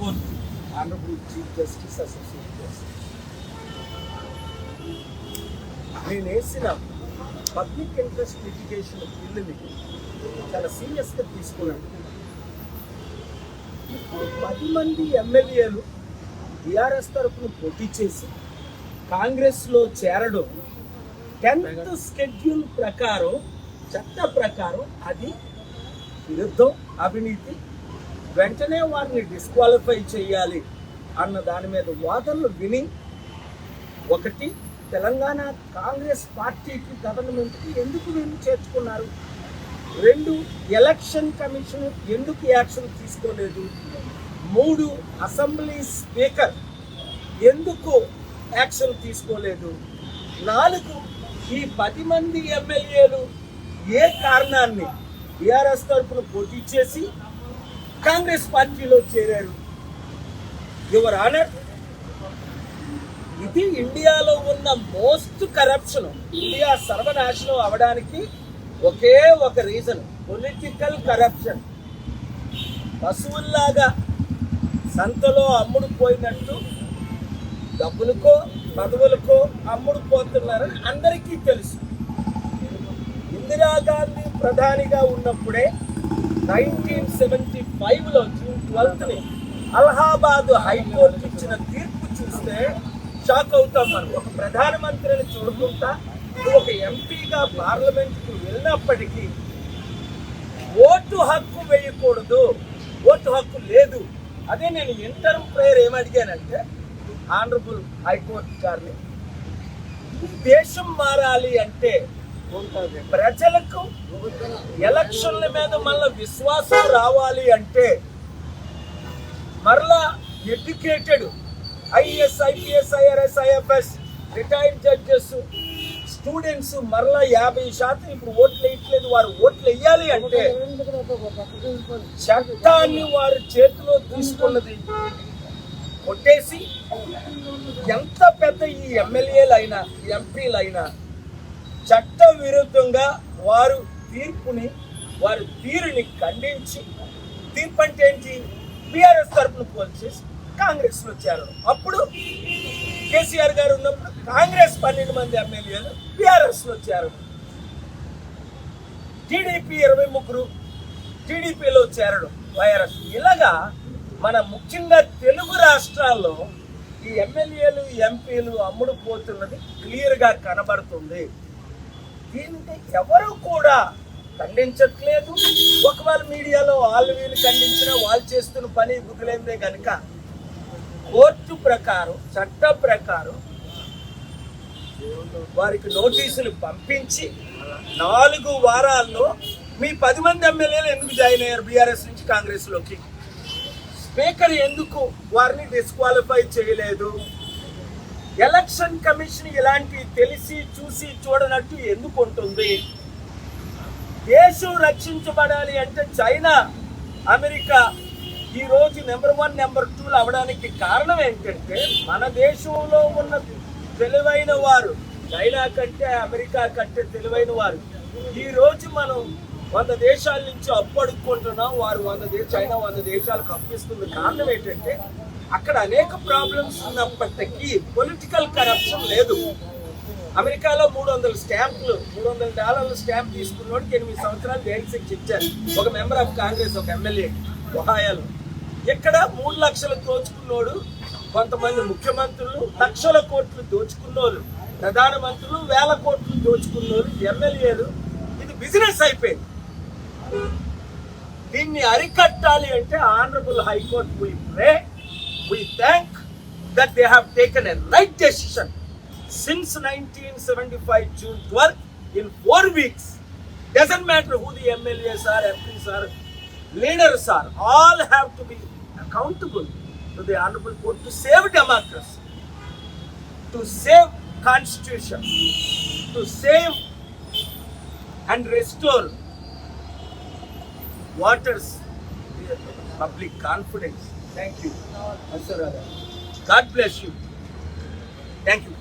Justice. నేను వేసిన public interest litigation బిల్లుని చాలా సీరియస్గా తీసుకున్నాను ఇప్పుడు పది మంది ఎమ్మెల్యేలు టీఆర్ఎస్ తరఫున పోటీ చేసి కాంగ్రెస్లో చేరడం టెన్త్ స్కెడ్యూల్ ప్రకారం చట్ట ప్రకారం అది విరుద్ధం అవినీతి వెంటనే వారిని డిస్క్వాలిఫై చేయాలి అన్న దాని మీద వాదనలు విని ఒకటి తెలంగాణ కాంగ్రెస్ పార్టీకి గవర్నమెంట్కి ఎందుకు వీళ్ళు చేర్చుకున్నారు? రెండు ఎలక్షన్ కమిషన్ ఎందుకు యాక్షన్ తీసుకోలేదు? మూడు అసెంబ్లీ స్పీకర్ ఎందుకు యాక్షన్ తీసుకోలేదు? నాలుగు ఈ పది మంది ఎమ్మెల్యేలు ఏ కారణాన్ని టీఆర్ఎస్ తరఫున పోటీ చేసి కాంగ్రెస్ పార్టీలో చేరారు. యువర్ ఆనర్ ఇది ఇండియాలో ఉన్న మోస్ట్ కరప్షన్ ఇండియా సర్వనాశనం అవడానికి ఒకే ఒక రీజన్ పొలిటికల్ కరప్షన్ పశువుల్లాగా సంతలో అమ్ముడు పోయినట్టు డబ్బులకో పదవులకో అమ్ముడు పోతున్నారని అందరికీ తెలుసు. ఇందిరాగాంధీ ప్రధానిగా ఉన్నప్పుడే నైన్టీన్ సెవెంటీ ఫైవ్లో జూన్ ట్వెల్త్ని అలహాబాద్ హైకోర్టు ఇచ్చిన తీర్పు చూస్తే షాక్ అవుతాం మనం. ఒక ప్రధానమంత్రిని చూడకుండా ఒక ఎంపీగా పార్లమెంట్కు వెళ్ళినప్పటికీ ఓటు హక్కు వేయకూడదు. ఓటు హక్కు లేదు. అదే నేను ఇంటర్ ప్రేయర్ ఏమడిగానంటే ఆనరబుల్ హైకోర్టు గారిని. దేశం మారాలి అంటే ప్రజలకు ఎలక్షన్ల మీద మళ్ళీ విశ్వాసం రావాలి అంటే మరలా educated IAS IPS IRS IFS retired judges students మరలా యాభై శాతం ఇప్పుడు ఓట్లు వేయట్లేదు. వారు ఓట్లు వేయాలి అంటే చట్టాన్ని వారి చేతిలో తీసుకున్నది కొట్టేసి ఎంత పెద్ద ఈ ఎమ్మెల్యేలు అయినా ఎంపీలు అయినా చట్ట విరుద్ధంగా వారు తీర్పుని వారి తీరుని ఖండించి తీర్పు అంటే ఏంటి? బీఆర్ఎస్ తరఫున పోల్చేసి కాంగ్రెస్లో చేరడం. అప్పుడు కేసీఆర్ గారు ఉన్నప్పుడు కాంగ్రెస్ పన్నెండు మంది ఎమ్మెల్యేలు బీఆర్ఎస్లో చేరడం. టీడీపీ ఇరవై ముగ్గురు టీడీపీలో చేరడం వైఆర్ఎస్ ఇలాగా మన ముఖ్యంగా తెలుగు రాష్ట్రాల్లో ఈ ఎమ్మెల్యేలు ఎంపీలు అమ్ముడు పోతున్నది క్లియర్గా కనబడుతుంది. దీన్ని ఎవరు కూడా ఖండించట్లేదు. ఒకవేళ మీడియాలో వాళ్ళు వీళ్ళు ఖండించినా వాళ్ళు చేస్తున్న పని బుద్ధులేందే కనుక కోర్టు ప్రకారం చట్ట ప్రకారం వారికి నోటీసులు పంపించి నాలుగు వారాల్లో మీ పది మంది ఎమ్మెల్యేలు ఎందుకు జాయిన్ అయ్యారు బీఆర్ఎస్ నుంచి కాంగ్రెస్లోకి? స్పీకర్ ఎందుకు వారిని డిస్క్వాలిఫై చేయలేదు? ఎలక్షన్ కమిషన్ ఇలాంటి తెలిసి చూసి చూడనట్టు ఎందుకు ఉంటుంది? దేశం రక్షించబడాలి అంటే చైనా అమెరికా ఈ రోజు నెంబర్ వన్ నెంబర్ టూలు అవడానికి కారణం ఏంటంటే మన దేశంలో ఉన్న తెలివైన వారు చైనా కంటే అమెరికా కంటే తెలివైన వారు. ఈరోజు మనం వంద దేశాల నుంచి అప్పు అడుక్కుంటున్నాం వారు వంద దే చైనా వంద దేశాలకు అప్పిస్తుంది కారణం ఏంటంటే అక్కడ అనేక ప్రాబ్లమ్స్ ఉన్నప్పటికీ పొలిటికల్ కరప్షన్ లేదు. అమెరికాలో మూడు వందల స్టాంపులు మూడు వందల డాలర్ల స్టాంప్ తీసుకున్నోడికి ఎనిమిది సంవత్సరాలు జైలు శిక్ష ఇచ్చారు? ఒక మెంబర్ ఆఫ్ కాంగ్రెస్ ఒక ఎమ్మెల్యే ఒహాయాలో. ఇక్కడ మూడు లక్షలు దోచుకున్నోడు కొంతమంది ముఖ్యమంత్రులు లక్షల కోట్లు దోచుకున్నోరు ప్రధానమంత్రులు వేల కోట్లు దోచుకున్నోరు ఎమ్మెల్యేలు. ఇది బిజినెస్ అయిపోయింది. దీన్ని అరికట్టాలి అంటే honourable high court we We thank that they have taken a right decision since 1975 June 12 in four weeks. Doesn't matter who the MLAs are, MPs are, leaders are, all have to be accountable to the Honorable Court to save democracy, to save constitution, to save and restore waters public confidence thank you. God bless you. Thank you